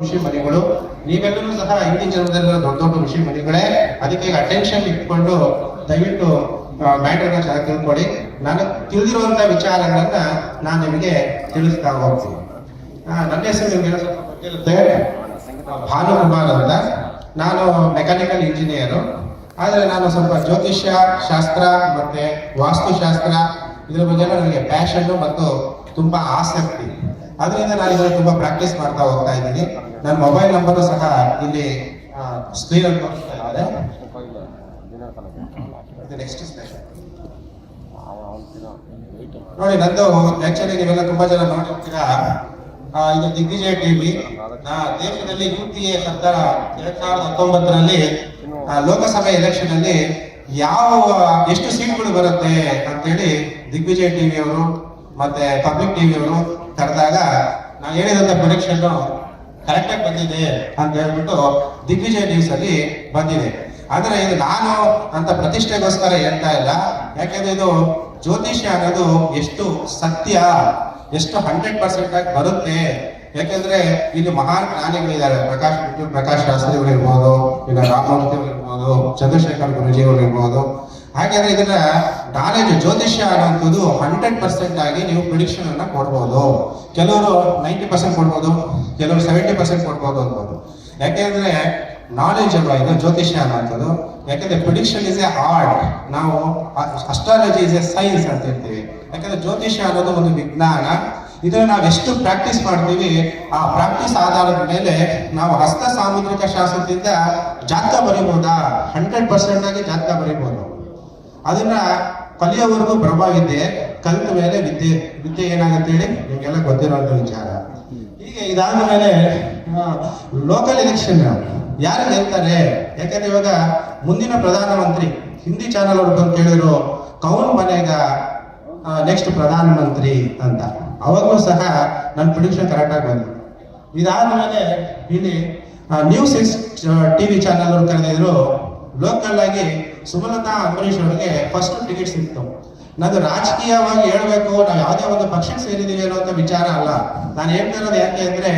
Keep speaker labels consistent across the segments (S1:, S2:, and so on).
S1: ಋಷಿ ಮನೆಗಳು. ನೀವೆಲ್ಲರೂ ಸಹ ಇಡೀ ಜನರೆಲ್ಲ ದೊಡ್ಡ ದೊಡ್ಡ ಋಷಿ ಮನೆಗಳೇ. ಅದಕ್ಕೆ ಅಟೆನ್ಷನ್ ಇಟ್ಕೊಂಡು ದಯವಿಟ್ಟು ಮ್ಯಾಟರ್ನ ಚೆನ್ನಾಗಿ ತಿಳ್ಕೊಳ್ಳಿ ನಾನು ತಿಳಿದಿರುವಂತ ವಿಚಾರಗಳನ್ನ ನಾನು ನಿಮಗೆ ತಿಳಿಸ್ತಾ ಹೋಗ್ತೀನಿ. ನನ್ನ ಹೆಸರು ನಿಮ್ಗೆ ಸ್ವಲ್ಪ ಗೊತ್ತಿರುತ್ತೆ. ಭಾನುಕುಮಾರ್ ಅಂತ. ನಾನು ಮೆಕ್ಯಾನಿಕಲ್ ಇಂಜಿನಿಯರು ಆದರೆ ನಾನು ಸ್ವಲ್ಪ ಜ್ಯೋತಿಷ್ಯ ಶಾಸ್ತ್ರ ಮತ್ತೆ ವಾಸ್ತುಶಾಸ್ತ್ರ ಇದ್ರ ಬಗ್ಗೆ ನನಗೆ ಪ್ಯಾಷನ್ನು ಮತ್ತು ತುಂಬಾ ಆಸಕ್ತಿ. ಅದರಿಂದ ನಾನು ಇದನ್ನು ತುಂಬಾ ಪ್ರಾಕ್ಟೀಸ್ ಮಾಡ್ತಾ ಹೋಗ್ತಾ ಇದ್ದೀನಿ. ನನ್ನ ಮೊಬೈಲ್ ನಂಬರು ಸಹ ಇಲ್ಲಿ ಸ್ಕ್ರೀನ್ ಅಲ್ಲಿ ನೋಡಿ, ನಂದು ಆಕ್ಚುಲಿ ನೀವೆಲ್ಲ ತುಂಬಾ ಜನ ನೋಡಿರ್ತೀರಾ. ಇದು ದಿಗ್ವಿಜಯ ಟಿವಿ ದೇಶದಲ್ಲಿ ಯು ಪಿ ಎ ಸರ್ಕಾರ ಎರಡ್ ಸಾವಿರದ ಹತ್ತೊಂಬತ್ತರಲ್ಲಿ ಲೋಕಸಭೆ ಎಲೆಕ್ಷನ್ ಅಲ್ಲಿ ಯಾವ, ಎಷ್ಟು ಸೀಟ್ಗಳು ಬರುತ್ತೆ ಅಂತೇಳಿ ದಿಗ್ವಿಜಯ ಟಿವಿ ಅವರು, ಮತ್ತೆ ಪಬ್ಲಿಕ್ ಟಿವಿ ಅವರು ಕರೆದಾಗ ನಾನು ಹೇಳಿದಂತ ಪ್ರೊಡಿಕ್ಷನ್ ಕರೆಕ್ಟಾಗಿ ಬಂದಿದೆ ಅಂತ ಹೇಳ್ಬಿಟ್ಟು ದಿಗ್ವಿಜಯ ನ್ಯೂಸ್ ಅಲ್ಲಿ ಬಂದಿದೆ. ಆದ್ರೆ ಇದು ನಾನು ಅಂತ ಪ್ರತಿಷ್ಠೆಗೋಸ್ಕರ ಹೇಳ್ತಾ ಇಲ್ಲ. ಯಾಕೆಂದ್ರೆ ಇದು ಜ್ಯೋತಿಷ್ಯ ಅನ್ನೋದು ಎಷ್ಟು ಸತ್ಯ, ಎಷ್ಟು ಹಂಡ್ರೆಡ್ ಪರ್ಸೆಂಟ್ ಆಗಿ ಬರುತ್ತೆ. ಯಾಕೆಂದ್ರೆ ಇಲ್ಲಿ ಮಹಾನ್ ಜ್ಞಾನಿಗಳಿದ್ದಾರೆ. ಪ್ರಕಾಶ್ ಪ್ರಕಾಶ್ ಶಾಸ್ತ್ರಿಗಳಿರ್ಬೋದು, ಇಲ್ಲ ರಾಮಮೂರ್ತಿ ಅವರು ಇರ್ಬೋದು ಚಂದ್ರಶೇಖರ್ ಗುರುಜಿ ಅವರು ಇರ್ಬೋದು ಹಾಗಾದ್ರೆ ಇದನ್ನ ನಾಲೆಜ್ ಜ್ಯೋತಿಷ್ಯ ಅನ್ನೋದು ಹಂಡ್ರೆಡ್ ಪರ್ಸೆಂಟ್ ಆಗಿ ನೀವು ಪ್ರಿಡಿಕ್ಷನ್ ಅನ್ನ ಕೊಡ್ಬೋದು. ಕೆಲವರು ನೈಂಟಿ ಪರ್ಸೆಂಟ್ ಕೊಡ್ಬೋದು, ಕೆಲವರು ಸೆವೆಂಟಿ ಪರ್ಸೆಂಟ್ ಕೊಡ್ಬೋದು ಅನ್ಬೋದು ಯಾಕೆಂದ್ರೆ ನಾಲೆಜ್ ಅಲ್ವಾ ಇದು ಜ್ಯೋತಿಷ್ಯ ಅನ್ನೋಂಥದ್ದು ಯಾಕಂದ್ರೆ ಪ್ರಿಡಿಕ್ಷನ್ ಇಸ್ ಎ ಆರ್ಟ್ ನಾವು ಅಸ್ಟ್ರಾಲಜಿ ಇಸ್ ಎ ಸೈನ್ಸ್ ಅಂತ ಹೇಳ್ತೀವಿ. ಯಾಕಂದ್ರೆ ಜ್ಯೋತಿಷ್ಯ ಅನ್ನೋದು ಒಂದು ವಿಜ್ಞಾನ. ಇದನ್ನ ನಾವು ಎಷ್ಟು ಪ್ರಾಕ್ಟೀಸ್ ಮಾಡ್ತೀವಿ, ಆ ಪ್ರಾಕ್ಟೀಸ್ ಆಧಾರದ ಮೇಲೆ ನಾವು ಹಸ್ತ ಸಾಮುದ್ರಿಕ ಶಾಸ್ತ್ರದಿಂದ ಜಾತಕ ಬರೀಬಹುದಾ ಹಂಡ್ರೆಡ್ ಪರ್ಸೆಂಟ್ ಆಗಿ ಜಾತಕ ಬರೀಬಹುದು ಅದನ್ನ ಕಲಿಯೋವರೆಗೂ ವಿದ್ಯೆ ಕಲಿತ ಮೇಲೆ ವಿದ್ಯೆ ವಿದ್ಯೆ ಏನಾಗುತ್ತೆ ಹೇಳಿ ನಿಮಗೆಲ್ಲ ಗೊತ್ತಿರುವಂತ ವಿಚಾರ. ಹೀಗೆ ಇದಾದ ಮೇಲೆ ಲೋಕಲ್ ಎಲೆಕ್ಷನ್ ಯಾರು ಗೆಲ್ತಾರೆ? ಯಾಕಂದ್ರೆ ಇವಾಗ ಮುಂದಿನ ಪ್ರಧಾನಮಂತ್ರಿ, ಹಿಂದಿ ಚಾನಲ್ ಅವ್ರು ಬಂದು ಕೇಳಿದ್ರು, ಕೌನ್ ಮನೆಗ ನೆಕ್ಸ್ಟ್ ಪ್ರಧಾನಮಂತ್ರಿ ಅಂತ. ಅವಾಗೂ ಸಹ ನನ್ನ ಪ್ರಿಡಿಕ್ಷನ್ ಕರೆಕ್ಟಾಗಿ ಬಂದಿದೆ. ಇದಾದ ಮೇಲೆ ಇಲ್ಲಿ ನ್ಯೂಸ್ ಟಿ ವಿ ಚಾನಲ್ ಅವ್ರು ಕರೆದಿದ್ರು ಲೋಕಲ್ ಆಗಿ ಸುಮಲತಾ ಅಂಬರೀಷ್ ಅವರಿಗೆ ಫಸ್ಟ್ ಟಿಕೆಟ್ ಸಿಕ್ತು. ನಾನು ರಾಜಕೀಯವಾಗಿ ಹೇಳಬೇಕು, ನಾವು ಯಾವುದೇ ಒಂದು ಪಕ್ಷಕ್ಕೆ ಸೇರಿದೀವಿ ಅನ್ನೋಂಥ ವಿಚಾರ ಅಲ್ಲ. ನಾನು ಹೇಳ್ತಾ ಇರೋದು ಯಾಕೆ ಅಂದ್ರೆ,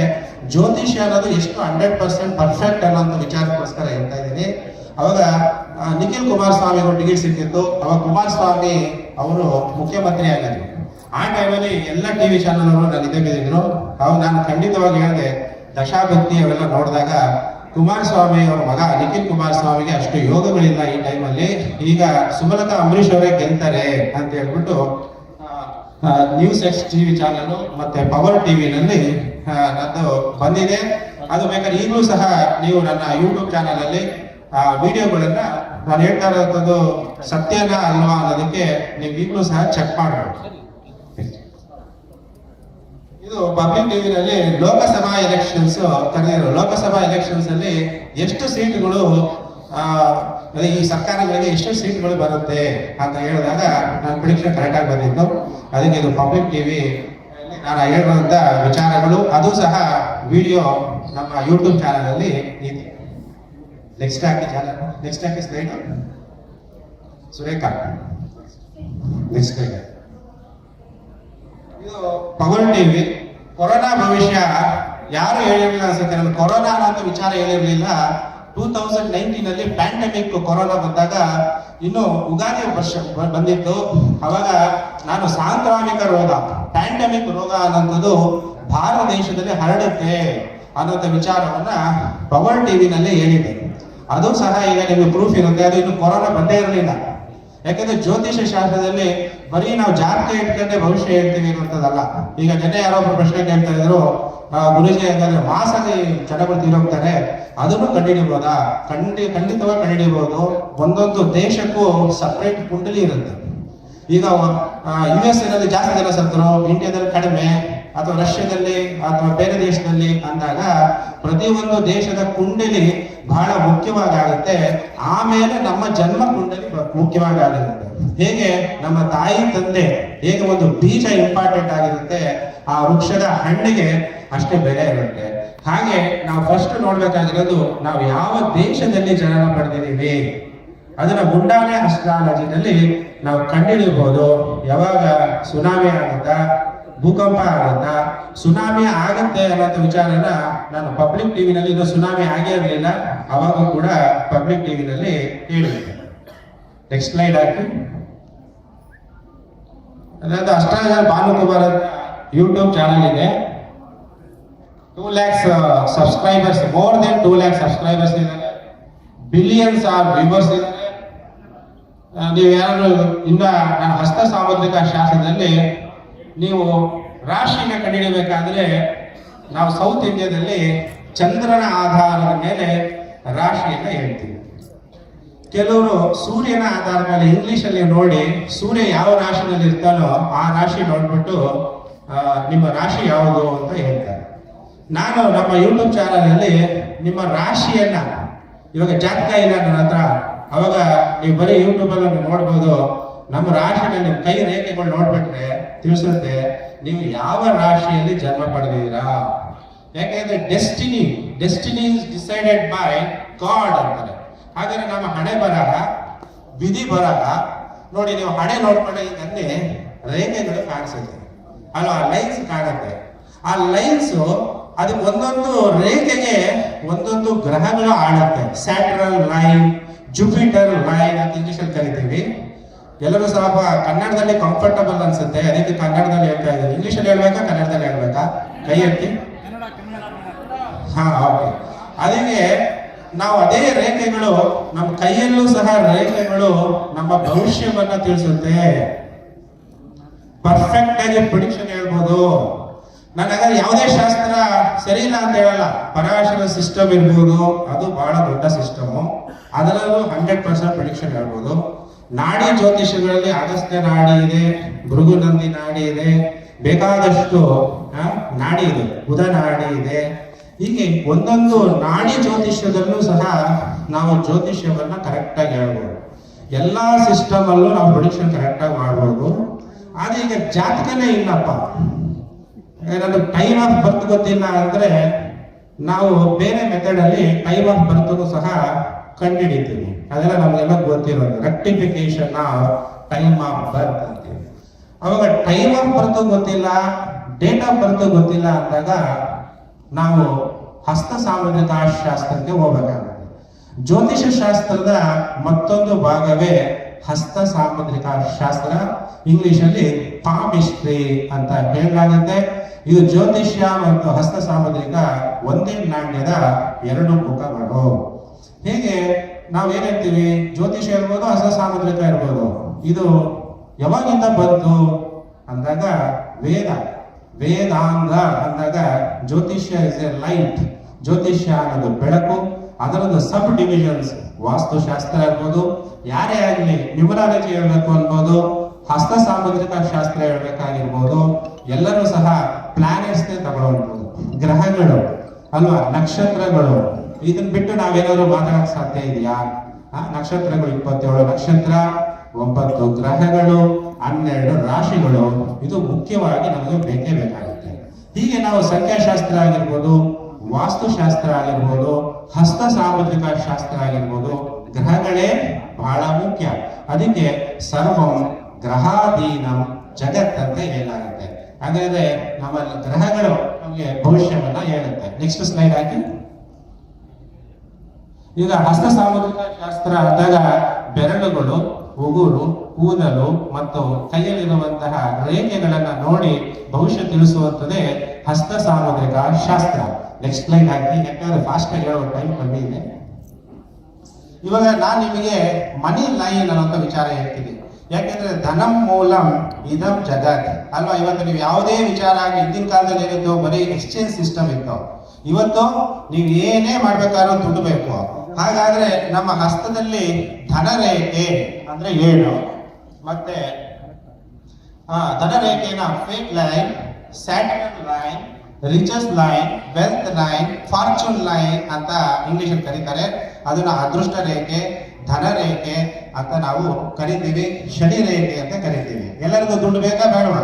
S1: ಜ್ಯೋತಿಷ್ಯ ಅನ್ನೋದು ಎಷ್ಟು ಹಂಡ್ರೆಡ್ ಪರ್ಸೆಂಟ್ ಪರ್ಫೆಕ್ಟ್ ಅನ್ನೋಂಥ ವಿಚಾರಕ್ಕೋಸ್ಕರ ಹೇಳ್ತಾ ಇದ್ದೀನಿ. ಅವಾಗ ನಿಖಿಲ್ ಕುಮಾರಸ್ವಾಮಿ ಅವರು ಟಿಕೆಟ್ ಸಿಕ್ಕಿತ್ತು. ಅವಾಗ ಕುಮಾರಸ್ವಾಮಿ ಅವರು ಮುಖ್ಯಮಂತ್ರಿ ಆಗಿದ್ರು. ಆ ಟೈಮಲ್ಲಿ ಎಲ್ಲ ಟಿವಿ ಚಾನಲ್ ಅವರು ನನ್ನ ಬಿದ್ದಿದ್ರು ಅವಾಗ ನಾನು ಖಂಡಿತವಾಗಿ ಹೇಳಿದೆ, ದಶಾಭಕ್ತಿ ಅವೆಲ್ಲ ನೋಡಿದಾಗ ಕುಮಾರಸ್ವಾಮಿ ಅವರ ಮಗ ನಿಖಿಲ್ ಕುಮಾರಸ್ವಾಮಿಗೆ ಅಷ್ಟು ಯೋಗಗಳಿಲ್ಲ ಈ ಟೈಮಲ್ಲಿ ಈಗ ಸುಮಲತಾ ಅಂಬರೀಷ್ ಅವರೇ ಗೆಲ್ತಾರೆ ಅಂತ ಹೇಳ್ಬಿಟ್ಟು ನ್ಯೂಸ್ ಎಕ್ಸ್ ಟಿವಿ ಚಾನಲ್ ಮತ್ತೆ ಪವರ್ ಟಿವಿನಲ್ಲಿ ನಂದು ಬಂದಿದೆ. ಅದು ಬೇಕಾದ್ರೆ ಈಗಲೂ ಸಹ ನೀವು ನನ್ನ ಯೂಟ್ಯೂಬ್ ಚಾನಲ್ ಅಲ್ಲಿ, ಆ ವಿಡಿಯೋಗಳನ್ನ ನಾನು ಹೇಳ್ತಾ ಇರೋದು ಸತ್ಯನ ಅಲ್ವಾ ಅನ್ನೋದಕ್ಕೆ ನೀವು ಈಗಲೂ ಸಹ ಚೆಕ್ ಮಾಡಬಹುದು ಇದು ಪಬ್ಲಿಕ್ ಟಿವಿನಲ್ಲಿ ಲೋಕಸಭಾ ಎಲೆಕ್ಷನ್ಸ್ ಕರೆದಿರೋ ಲೋಕಸಭಾ ಎಲೆಕ್ಷನ್ಸ್ ಅಲ್ಲಿ ಎಷ್ಟು ಸೀಟ್ಗಳು ಈ ಸರ್ಕಾರಗಳಿಗೆ ಎಷ್ಟು ಸೀಟ್ಗಳು ಬರುತ್ತೆ ಅಂತ ಹೇಳಿದಾಗ ನನ್ನ ಪ್ರಿಡಿಕ್ಷನ್ ಕರೆಕ್ಟ್ ಆಗಿ ಬಂದಿತ್ತು. ಅದಕ್ಕೆ ಇದು ಪಬ್ಲಿಕ್ ಟಿವಿ ನಾನು ಹೇಳುವಂತ ವಿಚಾರಗಳು, ಅದು ಸಹ ವಿಡಿಯೋ ನಮ್ಮ ಯೂಟ್ಯೂಬ್ ಚಾನಲ್ ಅಲ್ಲಿ ಇದೆ. ನೆಕ್ಸ್ಟ್ ಹಾಕಿ ಚಾನಲ್ ನೆಕ್ಸ್ಟ್ ಹಾಕಿ ಸ್ಲೈಡ್ ಸುರೇಖಾ. ನೆಕ್ಸ್ಟ್ ಇದು ಪವರ್ ಟಿವಿ ಕೊರೋನಾ ಭವಿಷ್ಯ ಯಾರು ಹೇಳಿರಲಿಲ್ಲ ಅನ್ಸುತ್ತೆ? ನಾನು ಕೊರೋನಾ ಅನ್ನೋ ವಿಚಾರ ಹೇಳಿರಲಿಲ್ಲ. ಟೂ ತೌಸಂಡ್ ನೈನ್ಟೀನ್ ಅಲ್ಲಿ ಪ್ಯಾಂಡಮಿಕ್ ಕೊರೋನಾ ಬಂದಾಗ ಇನ್ನು ಉಗಾದಿ ವರ್ಷ ಬಂದಿತ್ತು. ಅವಾಗ ನಾನು ಸಾಂಕ್ರಾಮಿಕ ರೋಗ ಪ್ಯಾಂಡಮಿಕ್ ರೋಗ ಅನ್ನೋದು ಭಾರತ ದೇಶದಲ್ಲಿ ಹರಡುತ್ತೆ ಅನ್ನೋಂಥ ವಿಚಾರವನ್ನ ಪವರ್ ಟಿವಿನಲ್ಲಿ ಹೇಳಿದೆ. ಅದು ಸಹ ಈಗ ನಿಮಗೆ ಪ್ರೂಫ್ ಇರುತ್ತೆ. ಅದು ಇನ್ನು ಕೊರೋನಾ ಬಂದೇ ಇರಲಿಲ್ಲ. ಯಾಕಂದ್ರೆ ಜ್ಯೋತಿಷ ಶಾಸ್ತ್ರದಲ್ಲಿ ಬರೀ ನಾವು ಜಾತಕ ಇಟ್ಕೊಂಡೆ ಭವಿಷ್ಯ ಹೇಳ್ತೀವಿ ಅನ್ನೋಂಥದ್ದಲ್ಲ ಈಗ ನೆನ್ನೆ ಯಾರೋ ಒಬ್ಬರು ಪ್ರಶ್ನೆ ಕೇಳ್ತಾ ಇದ್ರು ಗುರುಜಿ ಅಂತಂದ್ರೆ ಮಾಸಲ್ಲಿ ಜನಗಳು ತೀರೋಗ್ತಾರೆ, ಅದನ್ನು ಕಂಡುಹಿಡಿಬಹುದಾ ಖಂಡಿ, ಖಂಡಿತವಾಗಿ ಕಂಡಿಡಿಬಹುದು ಒಂದೊಂದು ದೇಶಕ್ಕೂ ಸಪ್ರೇಟ್ ಕುಂಡಲಿ ಇರುತ್ತೆ. ಈಗ ಯು ಎಸ್ನಲ್ಲಿ ಜಾಸ್ತಿ ಜನ ಸತ್ತರು ಇಂಡಿಯಾದಲ್ಲಿ ಕಡಿಮೆ ಅಥವಾ ರಷ್ಯಾದಲ್ಲಿ ಅಥವಾ ಬೇರೆ ದೇಶದಲ್ಲಿ ಅಂದಾಗ ಪ್ರತಿಯೊಂದು ದೇಶದ ಕುಂಡಲಿ ಬಹಳ ಮುಖ್ಯವಾಗಿ ಆಗುತ್ತೆ ಆಮೇಲೆ ನಮ್ಮ ಜನ್ಮ ಕುಂಡಲಿ ಮುಖ್ಯವಾಗಿ ಹೇಗೆ? ನಮ್ಮ ತಾಯಿ, ತಂದೆ ಹೇಗೆ ಒಂದು ಬೀಜ ಇಂಪಾರ್ಟೆಂಟ್ ಆಗಿರುತ್ತೆ, ಆ ವೃಕ್ಷದ ಹಣ್ಣಿಗೆ ಅಷ್ಟೇ ಬೆಲೆ ಇರುತ್ತೆ. ಹಾಗೆ ನಾವು ಫಸ್ಟ್ ನೋಡ್ಬೇಕಾಗಿರೋದು ನಾವು ಯಾವ ದೇಶದಲ್ಲಿ ಜನನ ಪಡೆದಿದ್ದೀವಿ? ಅದನ್ನ ಮುಂಡಾನೆ ಅಸ್ಟ್ರಾಲಜಿನಲ್ಲಿ ನಾವು ಕಂಡುಹಿಡಿಯಬಹುದು ಯಾವಾಗ? ಸುನಾಮಿ ಆಗುತ್ತಾ? ಭೂಕಂಪ ಆಗುತ್ತಾ ಸುನಾಮಿ ಆಗುತ್ತೆ ಅನ್ನೋ ವಿಚಾರನ ನಾನು ಪಬ್ಲಿಕ್ ಟಿವಿನಲ್ಲಿ ಇದು ಸುನಾಮಿ ಆಗೇ ಇರಲಿಲ್ಲ ಅವಾಗ ಕೂಡ ಪಬ್ಲಿಕ್ ಟಿವಿನಲ್ಲಿ ಹೇಳಿದ್ದೆ. ನೆಕ್ಸ್ಟ್ ಸ್ಲೈಡ್ ಹಾಕಿ. ಅಷ್ಟಾಗ ಭಾನುಕುಮಾರ್ ಅಂತ ಯೂಟ್ಯೂಬ್ ಚಾನಲ್ ಇದೆ two lakhs subscribers more than two lakhs subscribers ಇದ್ದಾರೆ. ಬಿಲಿಯನ್ಸ್ ಆರ್ ವ್ಯೂವರ್ಸ್ ಇದ್ದಾರೆ. ನೀವು ಯಾರು ಇನ್ನ, ನಾನು ಹಸ್ತ ಸಾಮುದ್ರಿಕ ಶಾಸ್ತ್ರದಲ್ಲಿ ನೀವು ರಾಶಿನ ಕಂಡುಹಿಡಬೇಕಾದ್ರೆ ನಾವು ಸೌತ್ ಇಂಡಿಯಾದಲ್ಲಿ ಚಂದ್ರನ ಆಧಾರದ ಮೇಲೆ ರಾಶಿಯನ್ನು ಹೇಳ್ತೀವಿ. ಕೆಲವರು ಸೂರ್ಯನ ಆಧಾರದ ಮೇಲೆ ಇಂಗ್ಲಿಷ್ ಅಲ್ಲಿ ನೋಡಿ ಸೂರ್ಯ ಯಾವ ರಾಶಿನಲ್ಲಿ ಇರ್ತಾನೋ ಆ ರಾಶಿ ನೋಡ್ಬಿಟ್ಟು ನಿಮ್ಮ ರಾಶಿ ಯಾವುದು ಅಂತ ಹೇಳ್ತಾರೆ. ನಾನು ನಮ್ಮ ಯೂಟ್ಯೂಬ್ ಚಾನಲಲ್ಲಿ ನಿಮ್ಮ ರಾಶಿಯನ್ನ, ಇವಾಗ ಜಾತಕ ಇಲ್ಲ ನನ್ನ ಹತ್ರ ಅವಾಗ ನೀವು ಬರೀ ಯೂಟ್ಯೂಬ್ ಅಲ್ಲಿ ನೋಡ್ಬೋದು, ನಮ್ಮ ರಾಶಿನ ನಿಮ್ಮ ಕೈ ರೇಖೆಗಳು ನೋಡ್ಬಿಟ್ರೆ ತಿಳಿಸುತ್ತೆ, ನೀವು ಯಾವ ರಾಶಿಯಲ್ಲಿ ಜನ್ಮ ಪಡೆದಿದ್ದೀರಾ? ಯಾಕೆಂದ್ರೆ destiny destiny is decided by God ಅಂತಾರೆ ಹಾಗಾದ್ರೆ ನಮ್ಮ ಹಣೆ ಬರಹ, ವಿಧಿ ಬರಹ, ನೋಡಿ ನೀವು ಹಣೆ ನೋಡ್ಕೊಂಡ್ರೆ ಈಗ ಅಲ್ಲಿ ರೇಖೆಗಳು ಕಾಣಿಸುತ್ತೆ. ಅಲ್ವಾ ಲೈನ್ಸ್ ಕಾಣುತ್ತೆ. ಆ ಲೈನ್ಸ್ ಅದು ಒಂದೊಂದು ರೇಖೆಗೆ ಒಂದೊಂದು ಗ್ರಹಗಳು ಆಡುತ್ತೆ ಸ್ಯಾಟರಲ್ ಲೈನ್ ಜುಪಿಟರ್ ಲೈನ್ ಅಂತ ಇಂಗ್ಲೀಷಲ್ಲಿ ಕರಿತೀವಿ. ಎಲ್ಲರೂ ಸಹ ಕನ್ನಡದಲ್ಲಿ ಕಂಫರ್ಟಬಲ್ ಅನ್ಸುತ್ತೆ. ಅದಕ್ಕೆ ಕನ್ನಡದಲ್ಲಿ ಹೇಳ್ತಾ ಇದ್ದೀನಿ. ಇಂಗ್ಲಿಷ್ ಅಲ್ಲಿ ಹೇಳ್ಬೇಕಾ, ಕನ್ನಡದಲ್ಲಿ ಹೇಳ್ಬೇಕಾ? ಕೈ ಎತ್ತಿ. ಹಾ ಓಕೆ ಅದಕ್ಕೆ ನಾವು ಅದೇ ರೇಖೆಗಳು, ನಮ್ಮ ಕೈಯಲ್ಲೂ ಸಹ ರೇಖೆಗಳು ನಮ್ಮ ಭವಿಷ್ಯವನ್ನ ತಿಳಿಸುತ್ತೆ. ಪರ್ಫೆಕ್ಟ್ ಆಗಿ ಪ್ರಿಡಿಕ್ಷನ್ ಹೇಳ್ಬೋದು. ನನಗೆ ಯಾವುದೇ ಶಾಸ್ತ್ರ ಸರಿ ಇಲ್ಲ ಅಂತ ಹೇಳಲ್ಲ. ಪರಾಶರ ಸಿಸ್ಟಮ್ ಇರ್ಬೋದು. ಅದು ಬಹಳ ದೊಡ್ಡ ಸಿಸ್ಟಮ್ ಅದರಲ್ಲೂ ಹಂಡ್ರೆಡ್ ಪರ್ಸೆಂಟ್ ಪ್ರಿಡಿಕ್ಷನ್ ಹೇಳ್ಬೋದು. ನಾಡಿ ಜ್ಯೋತಿಷಗಳಲ್ಲಿ ಅಗಸ್ತ್ಯ ನಾಡಿ ಇದೆ ಭೃಗುನಂದಿ ನಾಡಿ ಇದೆ, ಬೇಕಾದಷ್ಟು ನಾಡಿ ಇದೆ, ಬುಧ ನಾಡಿ ಇದೆ. ಹೀಗೆ ಒಂದೊಂದು ನಾಡಿ ಜ್ಯೋತಿಷ್ಯದಲ್ಲೂ ಸಹ ನಾವು ಜ್ಯೋತಿಷ್ಯವನ್ನ ಕರೆಕ್ಟಾಗಿ ಹೇಳ್ಬೋದು. ಎಲ್ಲಾ ಸಿಸ್ಟಮ್ ಅಲ್ಲೂ ನಾವು ಪ್ರೊಡಿಕ್ಷನ್ ಕರೆಕ್ಟಾಗಿ ಮಾಡ್ಬೋದು. ಆದ್ರೆ ಈಗ ಜಾತಕನೇ ಇಲ್ಲಪ್ಪ. ಏನಾದ್ರು ಟೈಮ್ ಆಫ್ ಬರ್ತ್ ಗೊತ್ತಿಲ್ಲ ಅಂದ್ರೆ ನಾವು ಬೇರೆ ಮೆಥಡ್ ಅಲ್ಲಿ ಟೈಮ್ ಆಫ್ ಬರ್ತ್ ಸಹ ಕಂಡುಹಿಡಿತೀವಿ ಅದೆಲ್ಲ ನಮಗೆಲ್ಲ ಗೊತ್ತಿರೋದು. ರೆಕ್ಟಿಫಿಕೇಶನ್ ಟೈಮ್ ಆಫ್ ಬರ್ತ್ ಅಂತೀವಿ. ಅವಾಗ ಟೈಮ್ ಆಫ್ ಬರ್ತ್ ಗೊತ್ತಿಲ್ಲ ಡೇಟ್ ಆಫ್ ಬರ್ತ್ ಗೊತ್ತಿಲ್ಲ ಅಂದಾಗ ನಾವು ಹಸ್ತ ಶಾಸ್ತ್ರಕ್ಕೆ ಹೋಗಬೇಕಾಗುತ್ತೆ. ಜ್ಯೋತಿಷ ಶಾಸ್ತ್ರದ ಮತ್ತೊಂದು ಭಾಗವೇ ಹಸ್ತ ಸಾಮುದ್ರಿಕ ಶಾಸ್ತ್ರ ಇಂಗ್ಲಿಷ್ ಅಲ್ಲಿ ಪಾಮಿಸ್ಟ್ರಿ ಅಂತ ಹೇಳಲಾಗುತ್ತೆ. ಇದು ಜ್ಯೋತಿಷ್ಯ ಮತ್ತು ಹಸ್ತ ಸಾಮುದ್ರಿಕ ಒಂದೇ ನಾಣ್ಯದ ಎರಡು ಮುಖಗಳು. ಹೇಗೆ ನಾವು ಏನ್ ಹೇಳ್ತೀವಿ? ಜ್ಯೋತಿಷ್ಯ ಇರ್ಬೋದು ಹಸ್ತ ಸಾಮುದ್ರಿಕ ಇರ್ಬೋದು ಇದು ಯಾವಾಗಿಂದ ಬಂತು ಅಂದಾಗ ವೇದ, ವೇದಾಂಗ ಅಂದಾಗ ಜ್ಯೋತಿಷ್ಯ ಇಸ್ ಎ ಲೈಟ್ ಜ್ಯೋತಿಷ್ಯ ಅನ್ನೋದು ಬೆಳಕು, ಅದರದ್ದು ಸಬ್ ಡಿವಿಷನ್ಸ್ ವಾಸ್ತುಶಾಸ್ತ್ರ ಇರ್ಬೋದು ಯಾರೇ ಆಗಲಿ ನ್ಯೂಮರಾಲಜಿ ಹೇಳ್ಬೇಕು ಅನ್ಬೋದು ಹಸ್ತ ಸಾಮುದ್ರಿಕ ಶಾಸ್ತ್ರ ಹೇಳ್ಬೇಕಾಗಿರ್ಬೋದು, ಎಲ್ಲರೂ ಸಹ ಪ್ಲಾನೆಟ್ಸ್ ತಗೊಳ್ಬೋದು ಗ್ರಹಗಳು ಅಲ್ವಾ? ನಕ್ಷತ್ರಗಳು. ಇದನ್ನ ಬಿಟ್ಟು ನಾವೇನಾದ್ರು ಮಾತಾಡಕ್ ಸಾಧ್ಯ ಇದೆಯಾ? ಆ, ನಕ್ಷತ್ರಗಳು ಇಪ್ಪತ್ತೇಳು ನಕ್ಷತ್ರ ಒಂಬತ್ತು ಗ್ರಹಗಳು ಹನ್ನೆರಡು ರಾಶಿಗಳು. ಇದು ಮುಖ್ಯವಾಗಿ ನಮಗೆ ಬೇಕೇ ಬೇಕಾಗುತ್ತೆ. ಹೀಗೆ ನಾವು ಸಂಖ್ಯಾಶಾಸ್ತ್ರ ಆಗಿರ್ಬೋದು ವಾಸ್ತುಶಾಸ್ತ್ರ ಆಗಿರ್ಬೋದು ಹಸ್ತ ಸಾಮುದ್ರಿಕ ಶಾಸ್ತ್ರ ಆಗಿರ್ಬೋದು ಗ್ರಹಗಳೇ ಬಹಳ ಮುಖ್ಯ. ಅದಕ್ಕೆ ಸರ್ವಂ ಗ್ರಹಾಧೀನಂ ಜಗತ್ ಅಂತ ಹೇಳಲಾಗುತ್ತೆ. ಹಾಗಾದ್ರೆ ನಮ್ಮ ಗ್ರಹಗಳು ನಮಗೆ ಭವಿಷ್ಯವನ್ನ ಹೇಳುತ್ತೆ. ನೆಕ್ಸ್ಟ್ ಸ್ಲೈಡ್ ಹಾಕಿ. ಈಗ ಹಸ್ತ ಸಾಮುದ್ರಿಕ ಶಾಸ್ತ್ರ ಅಂದಾಗ ಬೆರಳುಗಳು, ಉಗುರು, ಕೂದಲು ಮತ್ತು ಕೈಯಲ್ಲಿರುವಂತಹ ರೇಖೆಗಳನ್ನ ನೋಡಿ ಭವಿಷ್ಯ ತಿಳಿಸುವಂತದೇ ಹಸ್ತ ಸಾಮುದ್ರಿಕ ಶಾಸ್ತ್ರ. ನೆಕ್ಸ್ಟ್ ಆಗಿ ಯಾಕಂದ್ರೆ ಫಾಸ್ಟ್ ಆಗಿ ಹೇಳೋ ಟೈಮ್ ಕಮ್ಮಿ ಇದೆ. ಇವಾಗ ನಾನು ನಿಮಗೆ ಮನಿ ಲೈನ್ ಅನ್ನೋಂಥ ವಿಚಾರ ಹೇಳ್ತೀನಿ. ಯಾಕೆಂದ್ರೆ ಧನಂ ಮೂಲಂ ಇದಂ ಜಗತ್. ಅಲ್ವಾ? ಇವತ್ತು ನೀವು ಯಾವುದೇ ವಿಚಾರ ಆಗಿ ಹಿಂದಿನ ಕಾಲದಲ್ಲಿ ಏನಿತ್ತು, ಬರೀ ಎಕ್ಸ್ಚೇಂಜ್ ಸಿಸ್ಟಮ್ ಇತ್ತು. ಇವತ್ತು ನೀವು ಏನೇ ಮಾಡ್ಬೇಕಾದ್ರೂ ದುಡ್ಡು ಬೇಕು. ಹಾಗಾದ್ರೆ ನಮ್ಮ ಹಸ್ತದಲ್ಲಿ ಧನರೇಖೆ ಅಂದ್ರೆ ಏನು ಮತ್ತೆ ಹಾ ಧನರೇಖೆನ fate line Saturn line riches line wealth line fortune line ಅಂತ ಇಂಗ್ಲಿಷ್ ಅಲ್ಲಿ ಕರೀತಾರೆ. ಅದನ್ನ ಅದೃಷ್ಟ ರೇಖೆ, ಧನ ರೇಖೆ ಅಂತ ನಾವು ಕರಿತೀವಿ. ಶನಿ ರೇಖೆ ಅಂತ ಕರಿತೀವಿ. ಎಲ್ಲರಿಗೂ ದುಡ್ಡು ಬೇಕಾ, ಬೇಡವಾ?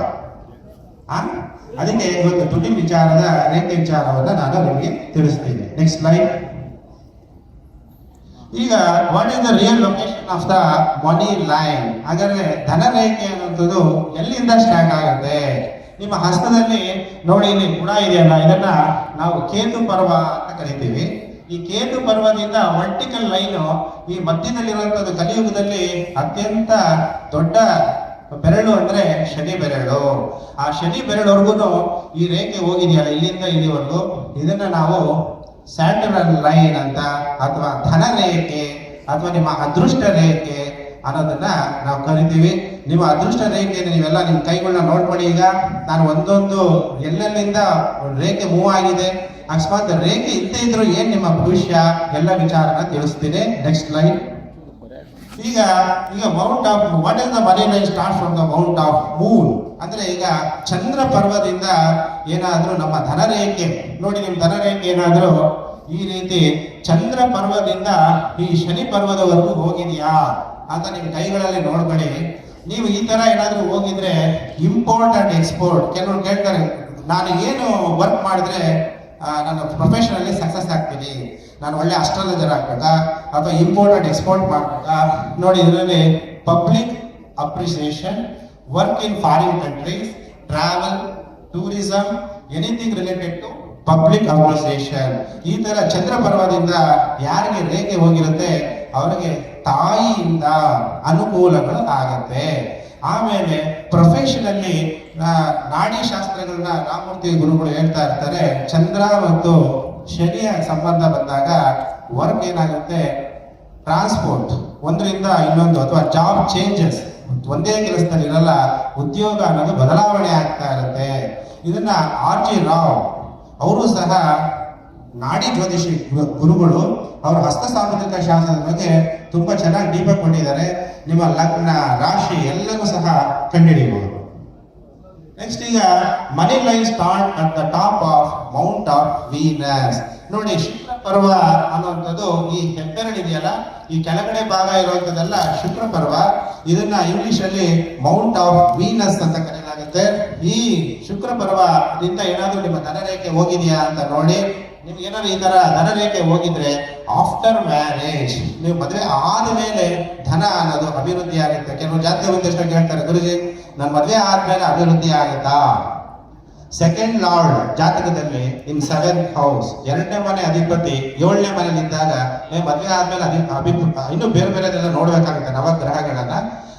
S1: ಅದಕ್ಕೆ ಇವತ್ತು ದುಡ್ಡಿನ ವಿಚಾರದ ರೇಖೆ ವಿಚಾರವನ್ನ ನಾನು ನಿಮಗೆ ತಿಳಿಸ್ತೀನಿ. ನೆಕ್ಸ್ಟ್ ಸ್ಲೈಡ್ ಈಗ what is the real location of the money line ಹಾಗಾದ್ರೆ ಧನ ರೇಖೆ ಅನ್ನುವಂಥದ್ದು ಎಲ್ಲಿಂದ ಸ್ಟಾರ್ಟ್ ಆಗುತ್ತೆ? ನಿಮ್ಮ ಹಸ್ತದಲ್ಲಿ ನೋಡಿ, ಇಲ್ಲಿ ಗುಣ ಇದೆಯಲ್ಲ, ಇದನ್ನ ನಾವು ಕೇತು ಪರ್ವ ಅಂತ ಕರಿತೀವಿ. ಈ ಕೇತು ಪರ್ವದಿಂದ ವರ್ಟಿಕಲ್ ಲೈನು ಈ ಮಧ್ಯದಲ್ಲಿರುವಂಥದ್ದು ಕಲಿಯುಗದಲ್ಲಿ ಅತ್ಯಂತ ದೊಡ್ಡ ಬೆರಳು ಅಂದ್ರೆ ಶನಿ ಬೆರಳು. ಆ ಶನಿ ಬೆರಳುವರೆಗೂ ಈ ರೇಖೆ ಹೋಗಿದೆಯಲ್ಲ, ಇಲ್ಲಿಂದ ಇಲ್ಲಿವರೆಗೂ. ಇದನ್ನ ನಾವು ಸ್ಯಾಟರ್ನ್ ಲೈನ್ ಅಂತ, ಅಥವಾ ಧನ ರೇಖೆ, ಅಥವಾ ನಿಮ್ಮ ಅದೃಷ್ಟ ರೇಖೆ ಅನ್ನೋದನ್ನ ನಾವು ಕರಿತೀವಿ. ನಿಮ್ಮ ಅದೃಷ್ಟ ರೇಖೆಯನ್ನು ನೀವೆಲ್ಲ ನಿಮ್ಮ ಕೈಗಳನ್ನ ನೋಡ್ಕೊಳ್ಳಿ ಈಗ. ನಾನು ಒಂದೊಂದು ಎಲ್ಲೆಲ್ಲಿಂದ ರೇಖೆ ಮೂವ್ ಆಗಿದೆ, ಅಕಸ್ಮಾತ್ ರೇಖೆ ಇದ್ದೇ ಇದ್ರು ಏನ್ ನಿಮ್ಮ ಭವಿಷ್ಯ ಎಲ್ಲ ವಿಚಾರನ ತಿಳಿಸ್ತೀನಿ. ನೆಕ್ಸ್ಟ್ ಲೈನ್ ಈಗ ಈಗ mount of what is the money line start from the mount of moon ಅಂದ್ರೆ ಈಗ ಚಂದ್ರ ಪರ್ವದಿಂದ ಏನಾದ್ರೂ ನಮ್ಮ ಧನರೇಖೆ, ನೋಡಿ ನಿಮ್ಮ ಧನರೇಖೆ ಏನಾದರೂ ಈ ರೀತಿ ಚಂದ್ರ ಪರ್ವದಿಂದ ಈ ಶನಿ ಪರ್ವದವರೆಗೂ ಹೋಗಿದೆಯಾ ಅಂತ ನಿಮ್ಮ ಕೈಗಳಲ್ಲಿ ನೋಡ್ಕೊಳ್ಳಿ. ನೀವು ಈ ತರ ಏನಾದರೂ ಹೋಗಿದ್ರೆ ಇಂಪೋರ್ಟ್ ಅಂಡ್ ಎಕ್ಸ್ಪೋರ್ಟ್ ಕೆಲವರು ಕೇಳ್ತಾರೆ, ನಾನು ಏನು ವರ್ಕ್ ಮಾಡಿದ್ರೆ ನನ್ನ ಪ್ರೊಫೆಷನಲ್ಲಿ ಸಕ್ಸಸ್ ಆಗ್ತೀನಿ. ನಾನು ಒಳ್ಳೆ ಅಸ್ಟ್ರಾಲಜರ್ ಆಗ್ಬೇಕಾ? ಅಥವಾ ಇಂಪೋರ್ಟ್ ಅಂಡ್ ಎಕ್ಸ್ಪೋರ್ಟ್ ಮಾಡ್ಬೇಕಾ? ನೋಡಿ ಇದರಲ್ಲಿ public appreciation work in foreign countries travel tourism anything related to public appreciation ಈ ತರ ಚಂದ್ರ ಪರ್ವದಿಂದ ಯಾರಿಗೆ ರೇಖೆ ಹೋಗಿರುತ್ತೆ, ಅವರಿಗೆ ತಾಯಿಯಿಂದ ಅನುಕೂಲಗಳು ಆಗತ್ತೆ ಆಮೇಲೆ ಪ್ರೊಫೆಷನಲ್ಲಿ ನಾಡಿ ಶಾಸ್ತ್ರಗಳನ್ನ ರಾಮಮೂರ್ತಿ ಗುರುಗಳು ಹೇಳ್ತಾ ಇರ್ತಾರೆ, ಚಂದ್ರ ಮತ್ತು ಶನಿಯ ಸಂಬಂಧ ಬಂದಾಗ ವರ್ಕ್ ಏನಾಗುತ್ತೆ? ಟ್ರಾನ್ಸ್ಪೋರ್ಟ್ ಒಂದರಿಂದ ಇನ್ನೊಂದು, ಅಥವಾ ಜಾಬ್ ಚೇಂಜಸ್ ಒಂದೇ ಕೆಲಸದಲ್ಲಿ ಇರಲ್ಲ, ಉದ್ಯೋಗ ಅನ್ನೋದು ಬದಲಾವಣೆ ಆಗ್ತಾ ಇರುತ್ತೆ. ಇದನ್ನ ಆರ್ ಜಿ ರಾವ್ ಅವರು ಸಹ ನಾಡಿ ಜ್ಯೋತಿಷಿ ಗುರುಗಳು, ಅವರ ಹಸ್ತ ಸಾಮುದ್ರಿಕ ಶಾಸ್ತ್ರದ ಬಗ್ಗೆ ತುಂಬಾ ಚೆನ್ನಾಗಿ ದೀಪ ಕೊಟ್ಟಿದ್ದಾರೆ. ನಿಮ್ಮ ಲಗ್ನ ರಾಶಿ ಎಲ್ಲವೂ ಸಹ ಕಂಡುಹಿಡಿಯಬಹುದು. ನೆಕ್ಸ್ಟ್ ಈಗ money line start at the top of mount of Venus ನೋಡಿ ಪರ್ವ ಅನ್ನುವಂಥದ್ದು ಈ ಹೆಬ್ಬೆರಳಿದೆಯಲ್ಲ, ಈ ಕೆಳಗಡೆ ಭಾಗ ಇರುವಂತದ್ದೆಲ್ಲ ಶುಕ್ರ ಪರ್ವ ಇದನ್ನ ಇಂಗ್ಲಿಷ್ ಅಲ್ಲಿ ಮೌಂಟ್ ಆಫ್ ವೀನಸ್ ಅಂತ ಕರೆಯಲಾಗುತ್ತೆ. ಈ ಶುಕ್ರ ಪರ್ವದಿಂದ ಏನಾದ್ರೂ ನಿಮ್ಮ ಧನರೇಖೆ ಹೋಗಿದೆಯಾ ಅಂತ ನೋಡಿ, ನಿಮ್ಗೆ ಏನಾದ್ರು ಈ ತರ ಧನರೇಖೆ ಹೋಗಿದ್ರೆ ಆಫ್ಟರ್ ಮ್ಯಾರೇಜ್ ನೀವು ಮದುವೆ ಆದ್ಮೇಲೆ ಧನ ಅನ್ನೋದು ಅಭಿವೃದ್ಧಿ ಆಗುತ್ತೆ. ಕೆಲವು ಜಾತಿ ಉದ್ದೇಶ ಕೇಳ್ತಾರೆ, ಗುರುಜಿ ನನ್ನ ಮದುವೆ ಆದ್ಮೇಲೆ ಅಭಿವೃದ್ಧಿ ಆಗುತ್ತಾ? ಸೆಕೆಂಡ್ ಲಾರ್ಡ್ ಜಾತಕದಲ್ಲಿ ಇನ್ ಸೆವೆನ್ ಹೌಸ್ ಎರಡನೇ ಮನೆ ಅಧಿಪತಿ, ಏಳನೇ ಮನೇಲಿ ಇದ್ದಾಗ ಮದುವೆ ಆದ್ಮೇಲೆ ಅಧಿ ಅಭಿ ಇನ್ನು ಬೇರೆ ಬೇರೆದೆಲ್ಲ ನೋಡ್ಬೇಕಾಗುತ್ತೆ ನವಗ್ರಹಗಳನ್ನ.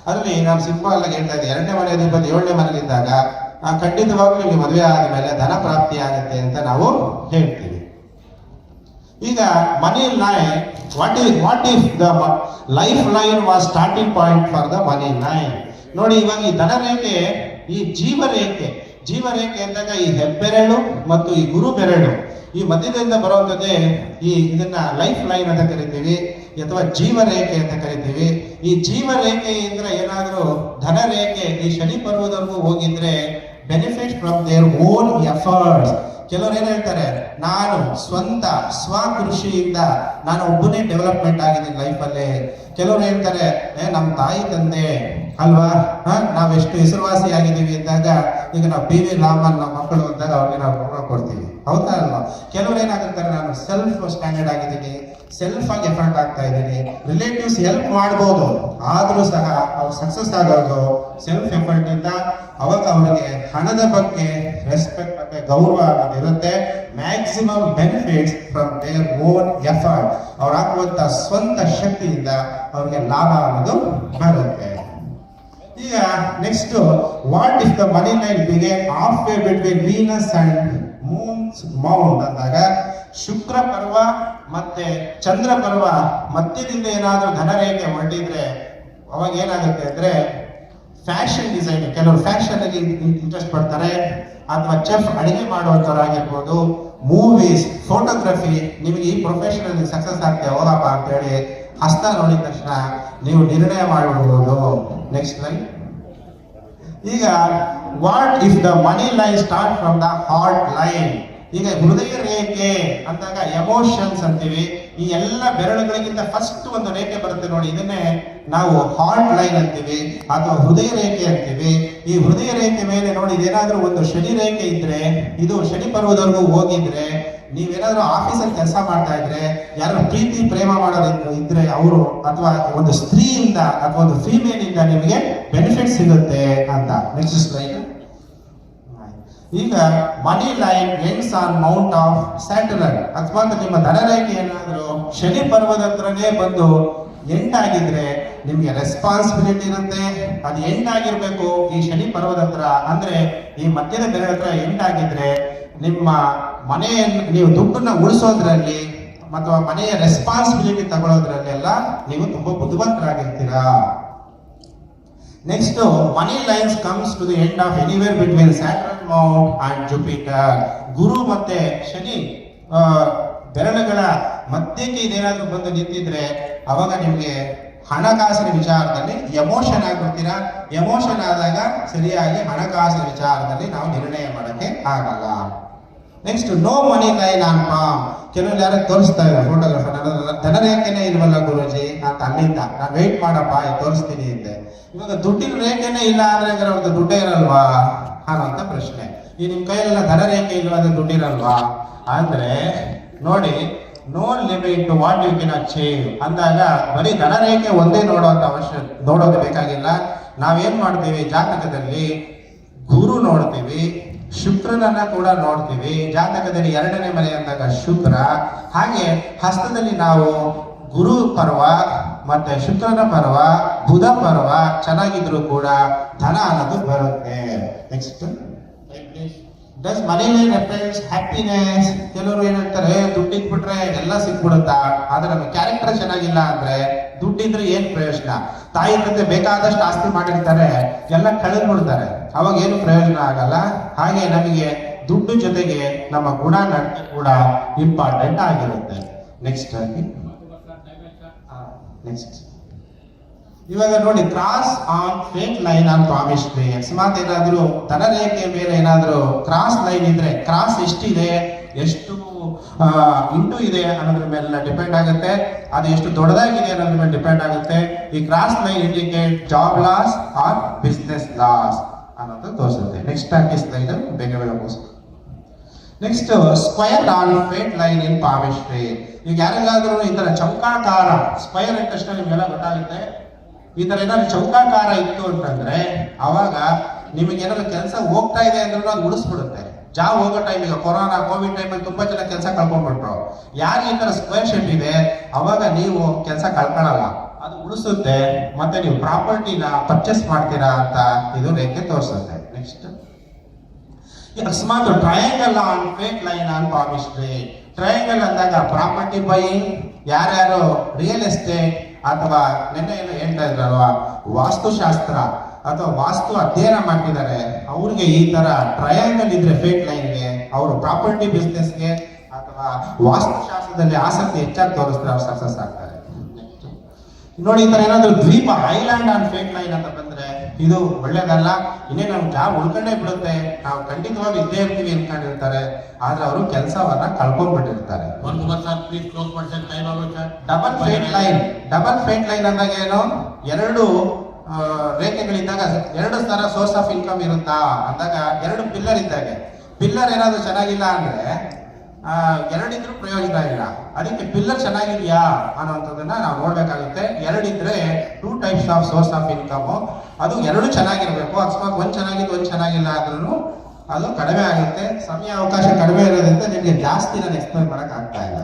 S1: ಅದರಲ್ಲಿ ನಾನು ಸಿಂಪಲ್ ಆಗಿ ಹೇಳ್ತಾ ಇದ್ದೆ, ಎರಡನೇ ಮನೆ ಅಧಿಪತಿ, ಏಳನೇ ಮನೇಲಿ ಇದ್ದಾಗ ಖಂಡಿತವಾಗ್ಲೂ ನಿಮ್ಗೆ ಮದುವೆ ಆದ್ಮೇಲೆ ಧನ ಪ್ರಾಪ್ತಿ ಆಗುತ್ತೆ ಅಂತ ನಾವು ಹೇಳ್ತೀವಿ. ಈಗ money line what is what if the life line was starting point for the money line ನೋಡಿ, ಇವಾಗ ಈ ಧನ ರೇಖೆ, ಈ ಜೀವರೇಖೆ ಜೀವರೇಖೆ ಅಂದಾಗ ಈ ಹೆಬ್ಬೆರಳು ಮತ್ತು ಈ ಗುರು ಬೆರಳು ಈ ಮಧ್ಯದಿಂದ ಬರುವಂಥದ್ದೇ ಈ ಇದನ್ನ ಲೈಫ್ ಲೈನ್ ಅಂತ ಕರಿತೀವಿ ಅಥವಾ ಜೀವರೇಖೆ ಅಂತ ಕರಿತೀವಿ. ಈ ಜೀವರೇಖೆಯಿಂದ ಏನಾದರೂ ಧನರೇಖೆ, ಈ ಶನಿ ಪರ್ವದವರೆಗೂ ಹೋಗಿದ್ರೆ benefit from their own efforts ಕೆಲವರು ಏನ್ ಹೇಳ್ತಾರೆ? ನಾನು ಸ್ವಂತ ಸ್ವಕೃಷಿಯಿಂದ ನಾನು ಒಬ್ಬನೇ ಡೆವಲಪ್ಮೆಂಟ್ ಆಗಿದ್ದೀನಿ ಅಲ್ಲಿ ಕೆಲವರು ಹೇಳ್ತಾರೆ ನಮ್ಮ ತಾಯಿ ತಂದೆ ಅಲ್ವಾ? ನಾವೆಷ್ಟು ಹೆಸರುವಾಸಿ ಆಗಿದ್ದೀವಿ ಅಂದಾಗ ಈಗ ನಾವು ಬಿ ವಿ ರಾಮನ್ ನಮ್ಮ ಮಕ್ಕಳು ಅಂದಾಗ ಅವ್ರಿಗೆ ನಾವು ಗೌರವ ಕೊಡ್ತೀವಿ. ಹೌದಾ ಅಲ್ವಾ? ಕೆಲವರು ಏನಾಗುತ್ತಾರೆ ನಾನು ಸೆಲ್ಫ್ ಸ್ಟ್ಯಾಂಡರ್ಡ್ ಆಗಿದ್ದೀನಿ ಸೆಲ್ಫ್ ಆಗಿ ಎಫರ್ಟ್ ಆಗ್ತಾ ಇದ್ದೀನಿ ರಿಲೇಟಿವ್ಸ್ ಹೆಲ್ಪ್ ಮಾಡ್ಬೋದು, ಆದರೂ ಸಹ ಅವ್ರು ಸಕ್ಸಸ್ ಆಗೋದು ಸೆಲ್ಫ್ ಎಫರ್ಟ್ ಇಂದ ಅವಾಗ ಅವರಿಗೆ ಹಣದ ಬಗ್ಗೆ ರೆಸ್ಪೆಕ್ಟ್ ಬಗ್ಗೆ ಗೌರವ ಅನ್ನೋದು ಇರುತ್ತೆ. Maximum benefits from their own effort ಅವ್ರು ಹಾಕುವಂತ ಸ್ವಂತ ಶಕ್ತಿಯಿಂದ ಅವ್ರಿಗೆ ಲಾಭ ಅನ್ನೋದು ಬರುತ್ತೆ. ಈಗ next what if the money line began half way between Venus and moons mount ಅಂದಾಗ ಶುಕ್ರ ಪರ್ವ ಮತ್ತೆ ಚಂದ್ರ ಪರ್ವ ಮಧ್ಯದಿಂದ ಏನಾದರೂ ಧನರೇಖೆ ಹೊರಟಿದ್ರೆ ಅವಾಗ ಏನಾಗುತ್ತೆ ಅಂದ್ರೆ ಫ್ಯಾಷನ್ ಡಿಸೈನ್ ಕೆಲವರು ಫ್ಯಾಷನ್ ಅಲ್ಲಿ ಇಂಟ್ರೆಸ್ಟ್ ಪಡ್ತಾರೆ ಅಥವಾ ಚೆಫ್ ಅಡಿಗೆ ಮಾಡುವಂಥವ್ರಾಗಿರ್ಬೋದು ಮೂವೀಸ್ ಫೋಟೋಗ್ರಫಿ ನಿಮಗೆ ಈ ಪ್ರೊಫೆಷನ್ ಅಲ್ಲಿ ಸಕ್ಸಸ್ ಆಗ್ತದೆ ಹೋದಪ್ಪ ಅಂತ ಹೇಳಿ ಹಸ್ತ ನೋಡಿದ ತಕ್ಷಣ ನೀವು ನಿರ್ಣಯ ಮಾಡಬಹುದು ನೆಕ್ಸ್ಟ್ ಲೈನ್ ಈಗ what if the money line start from the heart line ಈಗ ಹೃದಯ ರೇಖೆ ಅಂದಾಗ ಎಮೋಷನ್ಸ್ ಅಂತೀವಿ. ಈ ಎಲ್ಲ ಬೆರಳುಗಳಿಗಿಂತ ಫಸ್ಟ್ ಒಂದು ರೇಖೆ ಬರುತ್ತೆ ನೋಡಿ, ಇದನ್ನೇ ನಾವು ಹಾರ್ಟ್ ಲೈನ್ ಅಂತೀವಿ ಅಥವಾ ಹೃದಯ ರೇಖೆ ಅಂತೀವಿ. ಈ ಹೃದಯ ರೇಖೆ ಮೇಲೆ ನೋಡಿ, ಇದೇನಾದ್ರೂ ಒಂದು ಶನಿ ರೇಖೆ ಇದ್ರೆ, ಇದು ಶನಿ ಪರ್ವದವರೆಗೂ ಹೋಗಿದ್ರೆ ನೀವೇನಾದ್ರೂ ಆಫೀಸಲ್ಲಿ ಕೆಲಸ ಮಾಡ್ತಾ ಇದ್ರೆ ಯಾರು ಪ್ರೀತಿ, ಪ್ರೇಮ ಮಾಡೋದು ಇದ್ರೆ ಅವರು ಅಥವಾ ಒಂದು ಸ್ತ್ರೀಯಿಂದ ಅಥವಾ ಒಂದು ಫೀಮೇಲ್ ಇಂದ ನಿಮಗೆ ಬೆನಿಫಿಟ್ ಸಿಗುತ್ತೆ ಅಂತ. ನೆಕ್ಸ್ಟ್ ಸ್ಲೈಡ್ ಈಗ money line ends on mount of satellite ಅಥವಾ ನಿಮ್ಮ ಧನರೇಖೆ ಏನಾದರೂ ಶನಿ ಪರ್ವದ ಹತ್ರನೇ ಬಂದು ಎಂಡ್ ಆಗಿದ್ರೆ ನಿಮ್ಗೆ ರೆಸ್ಪಾನ್ಸಿಬಿಲಿಟಿ ಇರುತ್ತೆ. ಅದು ಎಂಡ್ ಆಗಿರ್ಬೇಕು ಈ ಶನಿ ಪರ್ವದ ಹತ್ರ. ಅಂದ್ರೆ ಈ ಮಧ್ಯದ ಬೆಲೆ ಹತ್ರ ಎಂಡ್ ಆಗಿದ್ರೆ ನಿಮ್ಮ ಮನೆಯನ್ನು, ನೀವು ದುಡ್ಡನ್ನ ಉಳಿಸೋದ್ರಲ್ಲಿ ಅಥವಾ ಮನೆಯ ರೆಸ್ಪಾನ್ಸಿಬಿಲಿಟಿ ತಗೊಳ್ಳೋದ್ರಲ್ಲಿ ಎಲ್ಲ ನೀವು ತುಂಬಾ ಬುದ್ಧಿವಂತರಾಗಿರ್ತೀರಾ. Next money lines comes to the end of anywhere between Saturn mount and Jupiter ಗುರು ಮತ್ತೆ ಶನಿ ಬೆರಳುಗಳ ಮಧ್ಯಕ್ಕೆ ಇದೇನಾದ್ರೂ ಬಂದು ನಿಂತಿದ್ರೆ ಅವಾಗ ನಿಮಗೆ ಹಣಕಾಸಿನ ವಿಚಾರದಲ್ಲಿ ಎಮೋಷನ್ ಆಗಿರ್ತೀರಾ. ಎಮೋಷನ್ ಆದಾಗ ಸರಿಯಾಗಿ ಹಣಕಾಸಿನ ವಿಚಾರದಲ್ಲಿ ನಾವು ನಿರ್ಣಯ ಮಾಡೋಕ್ಕೆ ಆಗಲ್ಲ. ನೆಕ್ಸ್ಟ್ ನೋ ಮನಿ ಕೈ ನಾನ್ ಪಾಮ್ ಕೆಲವರು ಯಾರು ತೋರಿಸ್ತಾ ಇಲ್ಲ ಫೋಟೋಗ್ರಾಫರ್ ಧನರೇಖೆನೇ ಇಲ್ವಲ್ಲ ಗುರುಜಿ? ಅಂತ ಅಲ್ಲಿಂದ. ನಾನು ವೆಯ್ಟ್ ಮಾಡಪ್ಪ ತೋರಿಸ್ತೀನಿ ಇದ್ದೆ ಇವಾಗ ದುಡ್ಡಿನ ರೇಖೆನೇ ಇಲ್ಲ ಅಂದ್ರೆ ಅವ್ರದ್ದು ದುಡ್ಡೇ ಇರಲ್ವಾ? ಅನ್ನೋಂಥ ಪ್ರಶ್ನೆ. ಈ ನಿಮ್ ಕೈಯಲ್ಲೆಲ್ಲ ಧನರೇಖೆ ಇಲ್ವಾ ಅಂದ್ರೆ ದುಡ್ಡಿರಲ್ವಾ? ಅಂದ್ರೆ ನೋಡಿ no limit what you can achieve ಅಂದಾಗ ಬರೀ ಧನರೇಖೆ ಒಂದೇ ನೋಡೋಂತ ಅವಶ್ಯ ನೋಡೋದು ಬೇಕಾಗಿಲ್ಲ. ನಾವೇನ್ ಮಾಡ್ತೀವಿ? ಜಾತಕದಲ್ಲಿ ಗುರು ನೋಡ್ತೀವಿ. ಶುಕ್ರನನ್ನ ಕೂಡ ನೋಡ್ತೀವಿ. ಜಾತಕದಲ್ಲಿ ಎರಡನೇ ಮನೆ ಅಂದಾಗ ಶುಕ್ರ. ಹಾಗೆ ಹಸ್ತದಲ್ಲಿ ನಾವು ಗುರು ಪರ್ವ ಮತ್ತೆ ಶುಕ್ರನ ಪರ್ವ, ಬುಧ ಪರ್ವ ಚೆನ್ನಾಗಿದ್ರು ಕೂಡ ಧನ ಅನ್ನೋದು ಬರುತ್ತೆ. Next does money reference happiness ಕೆಲವರು ಏನಂತಾರೆ, ದುಡ್ಡು ಇಟ್ಬಿಟ್ರೆ ಎಲ್ಲ ಸಿಕ್ಬಿಡುತ್ತಾ? ಆದ್ರೆ ನಮ್ಮ ಕ್ಯಾರೆಕ್ಟರ್ ಚೆನ್ನಾಗಿಲ್ಲ ಅಂದ್ರೆ ದುಡ್ಡಿದ್ರೆ ಏನ್ ಪ್ರಯೋಜನ? ತಾಯಿ ತಂದೆ ಬೇಕಾದಷ್ಟು ಆಸ್ತಿ ಮಾಡಿರ್ತಾರೆ, ಎಲ್ಲ ಕಳೆದ್ಬಿಡ್ತಾರೆ ಅವಾಗ ಏನು ಪ್ರಯೋಜನ ಆಗಲ್ಲ? ಹಾಗೆ ನಮಗೆ ದುಡ್ಡು ಜೊತೆಗೆ ನಮ್ಮ ಗುಣ ನಡತೆ ಕೂಡ ಇಂಪಾರ್ಟೆಂಟ್ ಆಗಿರುತ್ತೆ. ನೆಕ್ಸ್ಟ್ ನೆಕ್ಸ್ಟ್ ಇವಾಗ ನೋಡಿ cross on fate line on palmistry ಅಕಸ್ಮಾತ್ ಏನಾದ್ರು ರೇಖೆಯ ಮೇಲೆ ಏನಾದರೂ ಕ್ರಾಸ್ ಲೈನ್ ಇದ್ರೆ ಕ್ರಾಸ್ ಎಷ್ಟಿದೆ, ಎಷ್ಟು ಇಂಟು ಇದೆ ಅನ್ನೋದ್ರ ಮೇಲೆ ಡಿಪೆಂಡ್ ಆಗುತ್ತೆ. ಅದು ಎಷ್ಟು ದೊಡ್ಡದಾಗಿದೆ ಅನ್ನೋದ್ರ ಮೇಲೆ ಡಿಪೆಂಡ್ ಆಗುತ್ತೆ. ಈ cross line indicate job loss or business loss ಅನ್ನೋದು ತೋರಿಸುತ್ತೆ. ನೆಕ್ಸ್ಟ್ ಆಗಿ ಸ್ಲೈಡ್ ಬೇಗ ಬೇಗ next square on fate line in palmistry ಈಗ ಯಾರಿಗಾದ್ರೂ ಈ ತರ ಚೌಕಾಕಾರ ಸ್ಕ್ವಯರ್ ತಕ್ಷಣ ನಿಮ್ಗೆಲ್ಲ ಗೊತ್ತಾಗುತ್ತೆ. ಈ ಥರ ಏನಾದ್ರು ಚೌಕಾಕಾರ ಇತ್ತು ಅಂತಂದ್ರೆ ಅವಾಗ ನಿಮಗೆ ಏನಾದ್ರು ಕೆಲಸ ಹೋಗ್ತಾ ಇದೆ ಅಂದ್ರೆ ಅದು ಉಳಿಸ್ಬಿಡುತ್ತೆ. ಜಾಬ್ ಹೋಗೋ ಟೈಮ್ ಈಗ ಕೊರೋನಾ ಕೋವಿಡ್ ಟೈಮಲ್ಲಿ ತುಂಬಾ ಜನ ಕೆಲಸ ಕಳ್ಕೊಂಡ್ಬಿಟ್ರು. ಯಾರು ಈ ಥರ ಸ್ಕ್ವೇರ್ ಶೇಪ್ ಇದೆ? ಅವಾಗ ನೀವು ಕೆಲಸ ಕಳ್ಕೊಳ್ಳಲ್ಲ ಅದು ಉಳಿಸುತ್ತೆ, ಮತ್ತೆ ನೀವು ಪ್ರಾಪರ್ಟಿನ ಪರ್ಚೇಸ್ ಮಾಡ್ತೀರಾ ಅಂತ ಇದು ರೇಖೆ ತೋರಿಸುತ್ತೆ. ನೆಕ್ಸ್ಟ್ ಅಕಸ್ಮಾತ್ triangle on fate line on palmistry triangle ಅಂದಾಗ ಪ್ರಾಪರ್ಟಿ ಬೈಯಿಂಗ್ ಯಾರ್ಯಾರು ರಿಯಲ್ ಎಸ್ಟೇಟ್ ಅಥವಾ ನಿನ್ನೆ ಏನು ಹೇಳ್ತಾ ಇದ್ರಲ್ವಾ? ವಾಸ್ತುಶಾಸ್ತ್ರ ಅಥವಾ ವಾಸ್ತು ಅಧ್ಯಯನ ಮಾಡ್ತಿದ್ದಾರೆ. ಅವ್ರಿಗೆ ಈ ತರ ಟ್ರಯಾಂಗಲ್ ಇದ್ರೆ ಫೇಕ್ ಲೈನ್ಗೆ ಅವರು ಪ್ರಾಪರ್ಟಿ ಬಿಸ್ನೆಸ್ಗೆ ಅಥವಾ ವಾಸ್ತುಶಾಸ್ತ್ರದಲ್ಲಿ ಆಸಕ್ತಿ ಹೆಚ್ಚಾಗಿ ತೋರಿಸ್ತಾರೆ ಅವ್ರು ಸಕ್ಸಸ್ ಆಗ್ತಾರೆ. ನೋಡಿ, ಈ ತರ ಏನಾದ್ರು ದ್ವೀಪ ಐಲ್ಯಾಂಡ್ ಆನ್ ಫೇಟ್ ಲೈನ್ ಅಂತ ಬಂದ್ರೆ ಇದು ಒಳ್ಳೇದಲ್ಲ ಇನ್ನೇ ನಮ್ಮ ಜಾಬ್ ಉಳ್ಕೊಂಡೇ ಬಿಡುತ್ತೆ. ನಾವು ಖಂಡಿತವಾಗಿ ಇದ್ದೇ ಇರ್ತೀವಿ ಅನ್ಕೊಂಡಿರ್ತಾರೆ. ಆದ್ರೆ ಅವರು ಕೆಲಸವನ್ನ ಕಳ್ಕೊಂಡ್ಬಿಟ್ಟಿರ್ತಾರೆ. Double fate line double fate line ಅಂದಾಗ ಏನು? ಎರಡು ರೇಖೆಗಳಿದ್ದಾಗ ಎರಡು ತರ ಸೋರ್ಸ್ ಆಫ್ ಇನ್ಕಮ್ ಇರುತ್ತಾ? ಅಂದಾಗ ಎರಡು ಪಿಲ್ಲರ್ ಇದ್ದಾಗೆ ಪಿಲ್ಲರ್ ಏನಾದ್ರು ಚೆನ್ನಾಗಿಲ್ಲ ಅಂದ್ರೆ ಎರಡಿದ್ರು ಪ್ರಯೋಜನ ಇಲ್ಲ ಅದಕ್ಕೆ ಪಿಲ್ಲರ್ ಚೆನ್ನಾಗಿದೆಯಾ? ಅನ್ನೋಂಥದ್ದನ್ನ ನಾವು ನೋಡ್ಬೇಕಾಗುತ್ತೆ. ಎರಡಿದ್ರೆ two types of source of income ಅದು ಎರಡು ಚೆನ್ನಾಗಿರ್ಬೇಕು. ಅಕಸ್ಮಾತ್ ಒಂದ್ ಚೆನ್ನಾಗಿದ್ದು ಒಂದ್ ಚೆನ್ನಾಗಿಲ್ಲ ಆದ್ರೂ ಅದು ಕಡಿಮೆ ಆಗುತ್ತೆ. ಸಮಯ, ಅವಕಾಶ ಕಡಿಮೆ ಇರೋದ್ರಿಂದ ನಿಮಗೆ ಜಾಸ್ತಿ ನಾನು ಎಕ್ಸ್ಪ್ಲೈನ್ ಮಾಡಕ್ ಆಗ್ತಾ ಇಲ್ಲ.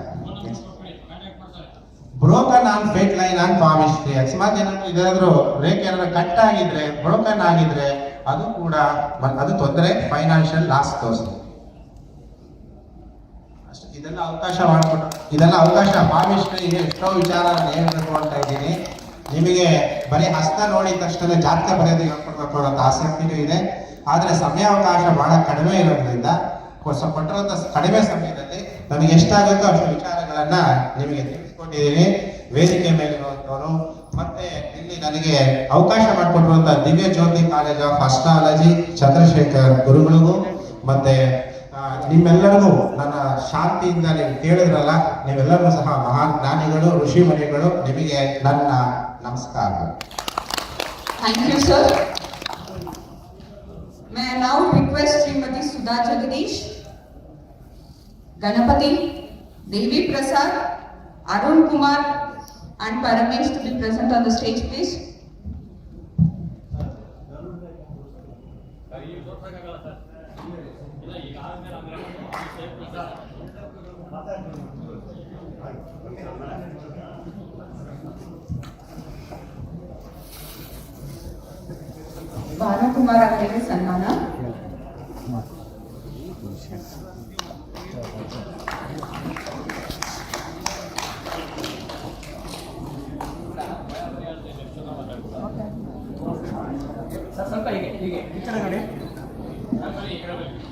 S1: Broken on fate line on palmistry ಅಕಸ್ಮಾತ್ ಏನಾದ್ರು ಇದಾದ್ರೂ ಬ್ರೇಕ್ ಏನಾದ್ರು ಕಟ್ ಆಗಿದ್ರೆ ಬ್ರೋಕನ್ ಆಗಿದ್ರೆ ಅದು ಕೂಡ ಅದು ತೊಂದರೆ ಫೈನಾನ್ಷಿಯಲ್ ಲಾಸ್ ತೋರಿಸುತ್ತೆ. ಇದೆಲ್ಲ ಅವಕಾಶ ಮಾಡಿಕೊಟ್ಟು ಇದೆಲ್ಲ ಅವಕಾಶ ಇದೆ. ಎಷ್ಟೋ ವಿಚಾರ ಹೇಳ್ಬೇಕು ಅಂತ ಇದ್ದೀನಿ. ನಿಮಗೆ ಬರೀ ಹಸ್ತ ನೋಡಿದ ತಕ್ಷಣ ಜಾತಕ ಬರೆಯೋದು ಹೇಳ್ಕೊಡ್ಬೇಕು ಅನ್ನೋ ಆಸಕ್ತಿನೂ ಇದೆ. ಆದರೆ ಸಮಯಾವಕಾಶ ಬಹಳ ಕಡಿಮೆ ಇರೋದ್ರಿಂದ ಕೊಟ್ಟಿರೋಂಥ ಕಡಿಮೆ ಸಮಯದಲ್ಲಿ ನಮಗೆ ಎಷ್ಟಾಗುತ್ತೋ ಅಷ್ಟು ವಿಚಾರಗಳನ್ನ ನಿಮಗೆ ತಿಳಿಸ್ಕೊಟ್ಟಿದ್ದೀನಿ. ವೇದಿಕೆ ಮೇಲಿರುವಂಥವರು ಮತ್ತೆ ಇಲ್ಲಿ ನನಗೆ ಅವಕಾಶ ಮಾಡಿಕೊಟ್ಟಿರುವಂಥ Divya Jyothi college of astrology, Chandrashekar ಗುರುಗಳಿಗೂ, ಮತ್ತೆ ನಿಮ್ಮೆಲ್ಲರಿಗೂ ನನ್ನ ಶಾಂತಿಯಿಂದ ನೀವು ಕೇಳಿದ್ರಲ್ಲ ನೀವೆಲ್ಲರೂ ಸಹ ಮಹಾನ್ ಜ್ಞಾನಿಗಳು ಋಷಿ ಮುನಿಗಳು ನಿಮಗೆ ನನ್ನ ನಮಸ್ಕಾರಗಳು
S2: Thank you, sir. May I now request Srimati Sudha Jagadish, Ganapati, Devi Prasad, Arun Kumar, and Paramesh to be present on the stage, please. Bhanukumar ಅವರಿಗೆ ಸನ್ಮಾನ
S3: ಸ್ವಲ್ಪ ಹೀಗೆ ಹೀಗೆ ಈ ಕಡೆ